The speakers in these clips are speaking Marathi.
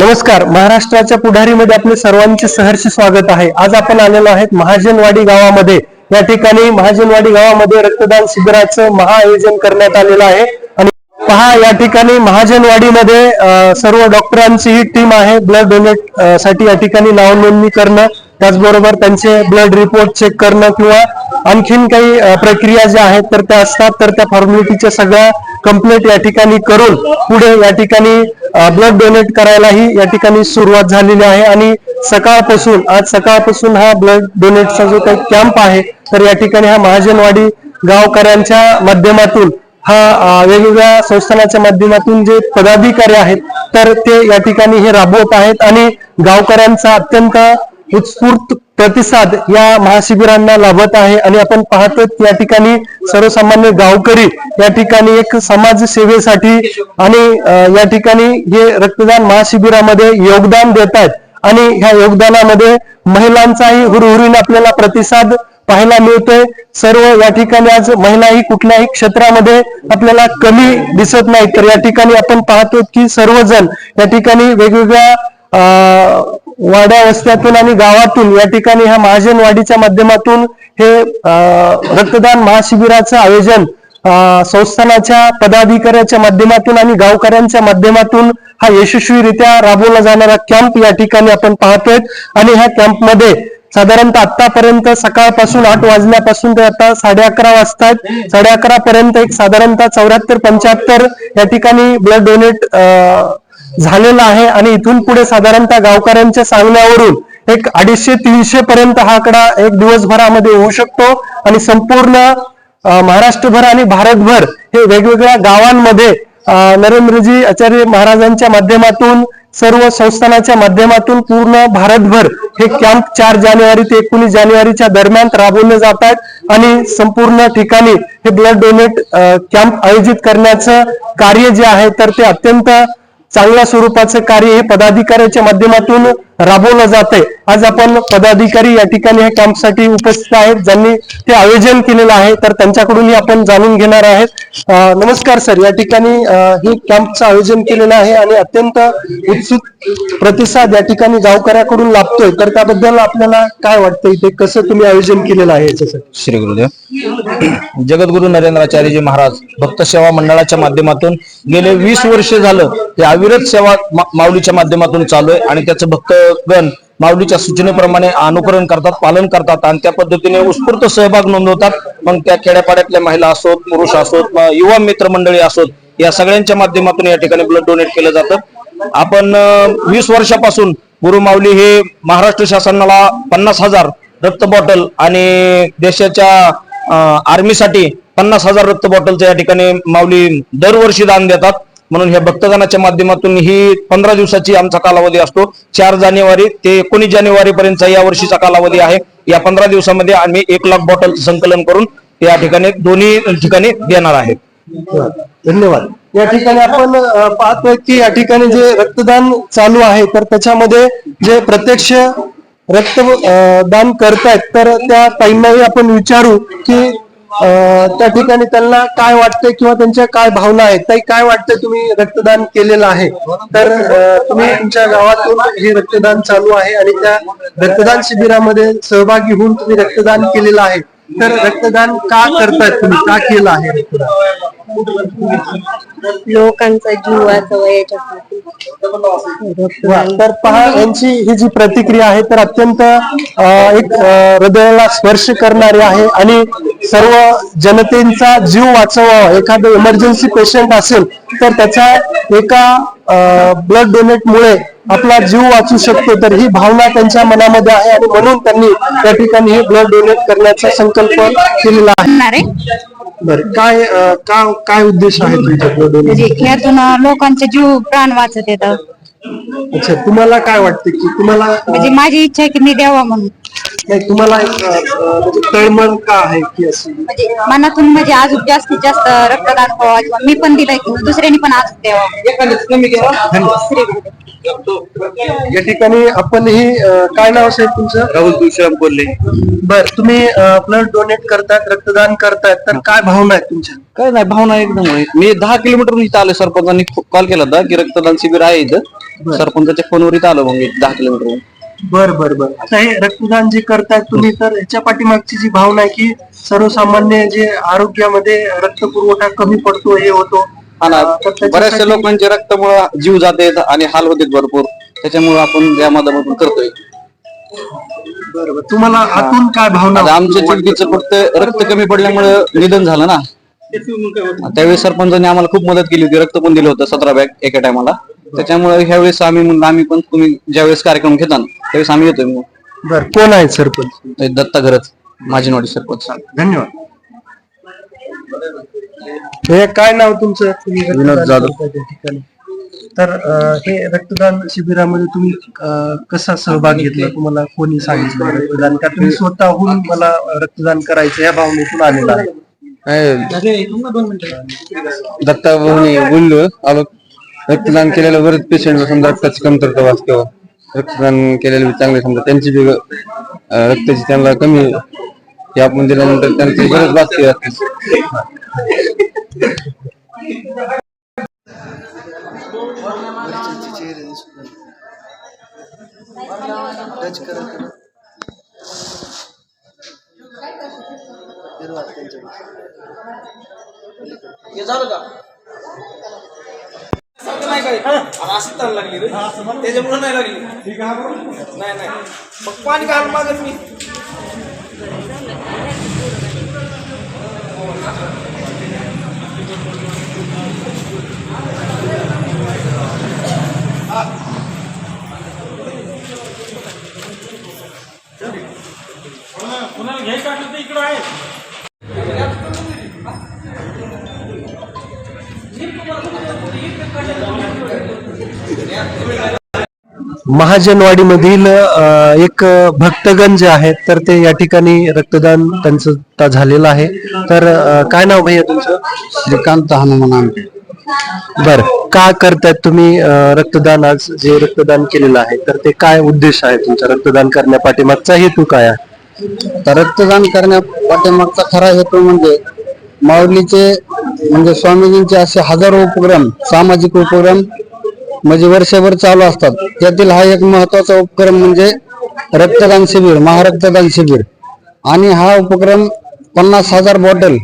नमस्कार महाराष्ट्राच्या पुढारीमध्ये आपले सर्वांचे सहर्ष स्वागत आहे. आज आपण आलेलो आहेत महाजनवाडी गावामध्ये. या ठिकाणी महाजनवाडी गावामध्ये रक्तदान शिबिराचं महाआयोजन करण्यात आलेलं आहे. आणि पहा या ठिकाणी महाजनवाडीमध्ये सर्व डॉक्टरांची ही टीम आहे. ब्लड डोनेटसाठी या ठिकाणी नाव नोंदणी करणं त्याचबरोबर त्यांचे ब्लड रिपोर्ट चेक करणं किंवा आणखीन काही प्रक्रिया ज्या आहेत तर त्या असतात. तर त्या फॉर्मॅलिटीच्या सगळ्या कंप्लीट या ठिकाणी करून पुढे या ठिकाणी ब्लड डोनेट करायलाही या ठिकाणी सुरुवात झालेली आहे. आणि सकाळपासून आज सकाळपासून हा ब्लड डोनेटचा जो काही कॅम्प आहे तर या ठिकाणी हा महाजनवाडी गावकऱ्यांच्या माध्यमातून हा वेगवेगळ्या संस्थानाच्या माध्यमातून जे पदाधिकारी आहेत तर ते या ठिकाणी हे राबवत आहेत. आणि गावकऱ्यांचा अत्यंत उत्स्फूर्त प्रतिसाद या महाशिबिरांना लाभत आहे. आणि आपण पाहतो या ठिकाणी सर्वसामान्य गावकरी या ठिकाणी एक समाज सेवेसाठी आणि या ठिकाणी हे रक्तदान महाशिबिरामध्ये योगदान देत आहेत. आणि ह्या योगदानामध्ये महिलांचाही हुरहुरीने आपल्याला प्रतिसाद पाहायला मिळतोय. सर्व या ठिकाणी आज महिलाही कुठल्याही क्षेत्रामध्ये आपल्याला कमी दिसत नाहीत. तर या ठिकाणी आपण पाहतो की सर्वजण या ठिकाणी वेगवेगळ्या वाड्या वस्त्यातून आणि गावातून या ठिकाणी ह्या महाजनवाडीच्या माध्यमातून हे रक्तदान महाशिबिराचं आयोजन संस्थानाच्या पदाधिकाऱ्याच्या माध्यमातून आणि गावकऱ्यांच्या माध्यमातून हा यशस्वीरित्या राबवला जाणारा कॅम्प या ठिकाणी आपण पाहतोय. आणि ह्या कॅम्पमध्ये साधारणतः आतापर्यंत सकाळपासून आठ वाजल्यापासून ते आता साडे अकरा वाजतात साडे अकरा पर्यंत एक साधारणतः चौऱ्याहत्तर पंच्याहत्तर या ठिकाणी ब्लड डोनेट झालेला आहे आणि इथून पुढे साधारणतः गावकऱ्यांच्या सांगण्यावरून एक अडीचशे तीनशे पर्यंत हा आकडा एक दिवसभरामध्ये होऊ शकतो. आणि संपूर्ण महाराष्ट्रभर आणि भारतभर हे वेगवेगळ्या गावांमध्ये नरेंद्रजी आचार्य महाराजांच्या माध्यमातून सर्व संस्थानाच्या माध्यमातून पूर्ण भारतभर हे कॅम्प चार जानेवारी ते एकोणीस जानेवारीच्या दरम्यान राबवले जात आहेत. आणि संपूर्ण ठिकाणी हे ब्लड डोनेट कॅम्प आयोजित करण्याचं कार्य जे आहे तर ते अत्यंत चांगल्या स्वरूपाचं कार्य हे पदाधिकाऱ्याच्या माध्यमातून राबवलं जाते. आज आपण पदाधिकारी या ठिकाणी या कॅम्पसाठी उपस्थित आहेत. ज्यांनी ते आयोजन केलेलं आहे तर त्यांच्याकडूनही आपण जाणून घेणार आहेत. नमस्कार सर. या ठिकाणी हे कॅम्पचं आयोजन केलेलं आहे आणि अत्यंत उत्सुक प्रतिसाद या ठिकाणी गावकऱ्याकडून लाभतोय. तर त्याबद्दल आपल्याला काय वाटतं इथे कसं तुम्ही आयोजन केलेलं आहे याच्यासाठी? श्री गुरुदेव. जगद्गुरु नरेंद्राचार्यजी महाराज भक्त सेवा मंडळाच्या माध्यमातून गेले वीस वर्ष झालं. हे अविरत सेवा माऊलीच्या माध्यमातून चालू आहे आणि त्याचं भक्त गण माऊलीच्या सूचनेप्रमाणे अनुकरण करतात पालन करतात आणि त्या पद्धतीने उत्स्फूर्त सहभाग नोंदवतात. मग त्या खेड्यापाड्यातल्या महिला असोत पुरुष असोत युवा मित्र मंडळी असोत या सगळ्यांच्या माध्यमातून या ठिकाणी ब्लड डोनेट केलं जातं. आपण वीस वर्षापासून गुरु माऊली हे महाराष्ट्र शासनाला पन्नास हजार रक्त बॉटल आणि देशाच्या आर्मीसाठी पन्नास हजार रक्त बॉटलचं या ठिकाणी माऊली दरवर्षी दान देतात. म्हणून ह्या भक्तदानाच्या माध्यमातून ही पंधरा दिवसाची आमचा कालावधी असतो. चार जानेवारी ते एकोणीस जानेवारी पर्यंतचा या वर्षीचा कालावधी आहे. या पंधरा दिवसामध्ये आम्ही एक लाख बॉटलचं संकलन करून या ठिकाणी दोन्ही ठिकाणी देणार आहे. धन्यवाद. या ठिकाणी आपण पाहतोय की या ठिकाणी जे रक्तदान चालू आहे तर त्याच्यामध्ये जे प्रत्यक्ष रक्तदान करतायत तर त्या ताईंनाही आपण विचारू की त्या ठिकाणी त्यांना काय वाटतंय किंवा त्यांच्या काय भावना आहेत ताई काय वाटतंय तुम्ही रक्तदान केलेलं आहे? तर तुम्ही तुमच्या गावातून हे रक्तदान चालू आहे आणि त्या रक्तदान शिबिरामध्ये सहभागी होऊन तुम्ही रक्तदान केलेलं आहे. तर रक्तदान का करतायत तुम्ही? का केलं आहे? रक्तदान लोकांचा जीव तर पहा यांची ही जी प्रतिक्रिया आहे तर अत्यंत एक हृदयाला स्पर्श करणारी आहे आणि सर्व जनतेचा जीव वाचवावा. एखादं इमर्जन्सी पेशंट असेल तर त्याच्या एका ब्लड डोनेट मुळे आपला जीव वाचू शकतो. तर ही भावना त्यांच्या मनामध्ये आहे आणि म्हणून त्यांनी त्या ठिकाणी हे ब्लड डोनेट करण्याचा संकल्प केलेला आहे. बरं काय अ, का काय उद्देश आहे तुमच्या म्हणजे यातून लोकांचे जीव प्राण वाचत येतात. अच्छा तुम्हाला काय वाटतं की तुम्हाला म्हणजे माझी इच्छा आहे की मी द्यावा म्हणून. नाही तुम्हाला एक, अ, अ, म्हणजे तळमळ का आहे की अशी? म्हणजे मनातून म्हणजे अजून जास्तीत जास्त रक्तदान व्हावं किंवा मी पण दिलंय की दुसऱ्यांनी पण अजून द्यावं. या ठिकाणी आपण ही अ, काय नाव साहेब तुमचं? राहुल तुळशीराम बोलले बर तुम्ही ब्लड डोनेट करतात रक्तदान करतायत तर काय भावना आहेत तुमच्या? काय नाही भावना एकदम आहे. मी दहा किलोमीटर इथं आलो सरपंचांनी कॉल केला होता की रक्तदान शिबिर आहे इथं. सरपंचाच्या फोनवर इथं आलो मग मी दहा किलोमीटर बर बर बर. आता हे रक्तदान जे करतायत तुम्ही तर ह्याच्या पाठीमागची जी भावना आहे की सर्वसामान्य जे आरोग्यामध्ये रक्त पुरवठा कमी पडतो हे होतो. हा ना. अं, तर त्याच्यासाठी- बऱ्याचशा लोकांचे रक्तामुळे जीव जाते आणि हाल होते भरपूर. त्याच्यामुळे आपण या माध्यमातून करतोय. बरं, बरं. तुम्हाला आतून काय भावना आता आमच्या चिडकीचं फक्त रक्त कमी पडल्यामुळे निधन झालं ना. त्यावेळी सरपंचांनी आम्हाला खूप मदत केली होती. रक्त पण दिलं होतं सतरा बॅग एका टायमाला. त्याच्यामुळे ह्यावेळेस आम्ही म्हणलं आम्ही पण तुम्ही ज्यावेळेस कार्यक्रम घेता ना, त्यावेळेस आम्ही येतोय मग. बर कोण आहेत सरपंच? ते दत्ता घरत माझीनवाडी सरपंच. धन्यवाद. हे काय नाव तुमचं? तुम्ही रक्तदान विनोद जाधव. करताय त्या ठिकाणी. तर अं, हे रक्तदान शिबिरामध्ये तुम्ही अं, कसा सहभाग घेतला? तुम्हाला कोणी सांगितलं रक्तदान? का तुम्ही स्वतःहून मला रक्तदान करायचं या भावनेतून आलेला आहे? दत्ता भाऊनी बोललो आलो. रक्तदान केलेलं बरेच पेशंट समजा रक्ताची कमतरता वाचतो हो. रक्तदान केलेलं बी चांगले समजा त्यांची बी रक्ताची त्यांना कमी हे आपण दिल्यानंतर त्यांची गरज वाचते रक्ताची. नाही काय? असं ताण लागली रे. त्याच्यामुळे नाही लागली. नाही नाही. मग पाणी घाल मागत मी. महाजनवाडीमधील एक भक्तगण जे आहेत तर ते या ठिकाणी रक्तदान त्यांचं झालेलं आहे. तर काय नाव भैया तुमचं? श्रीकांत हनुमान बर. का करतायत तुम्ही रक्तदान आज? जे रक्तदान केलेलं आहे तर ते काय उद्देश आहे तुमचा? रक्तदान करण्यापाठीमागचा हेतू काय आहे? आता रक्तदान करण्या पाठीमागचा खरा हेतू म्हणजे माऊलीचे म्हणजे स्वामीजींचे असे हजारो उपक्रम सामाजिक उपक्रम म्हणजे वर्षभर चालू असतात. त्यातील हा एक महत्त्वाचा उपक्रम म्हणजे रक्तदान शिबिर महारक्तदान शिबिर. आणि हा उपक्रम पन्नास हजार बॉटल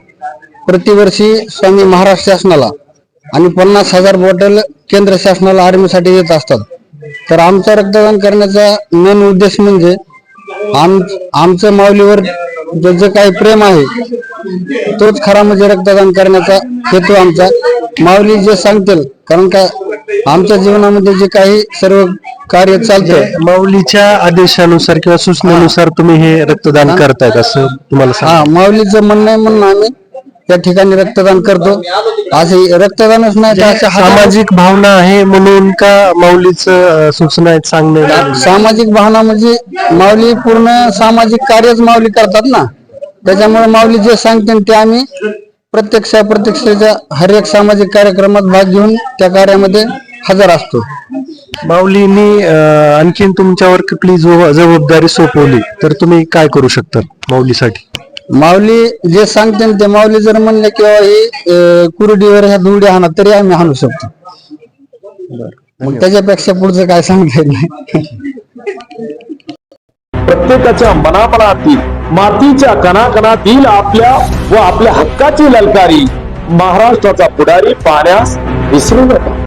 प्रतिवर्षी स्वामी महाराष्ट्र शासनाला आणि पन्नास हजार बॉटल केंद्र शासनाला आर्मीसाठी येत असतात. तर आमचा रक्तदान करण्याचा मेन उद्देश म्हणजे आम आमचं माऊलीवर जो जे काही प्रेम आहे तोच खरा म्हणजे रक्तदान करण्याचा हेतू आमचा. माऊली जे सांगतील कारण का आमच्या जीवनामध्ये जे काही सर्व कार्य चालतं माऊलीच्या आदेशानुसार किंवा सूचनेनुसार तुम्ही हे रक्तदान करतायत असं तुम्हाला सांग हा माऊलीचं म्हणणं आहे म्हणून आम्ही त्या ठिकाणी रक्तदान करतो. असे रक्तदानच नाही तर असे हजारो- सामाजिक भावना आहे म्हणून का माऊलीचं सूचना आहेत सांगणे? सामाजिक भावना म्हणजे माऊली पूर्ण सामाजिक कार्यच माऊली करतात ना. त्याच्यामुळे माऊली जे सांगतील ते आम्ही प्रत्यक्ष प्रत्यक्षाच्या हर एक सामाजिक कार्यक्रमात भाग घेऊन त्या कार्यामध्ये हजर असतो. माऊलींनी अं, आणखीन तुमच्यावर कुठली जबाब- जबाबदारी सोपवली तर तुम्ही काय करू शकता माऊलीसाठी? माऊली जे सांगतील ते माऊली जर म्हणले किंवा ही अं, कुरडीवर ह्या धुरडी हाणा तरी आम्ही हाणू शकतो. मग त्याच्यापेक्षा पुढचं काय सांगता येत नाही. प्रत्येकाच्या मनामनातील मातीच्या कणाकणातील आपल्या व आपल्या हक्काची ललकारी महाराष्ट्राचा पुढारी पाहण्यास विसरू नका.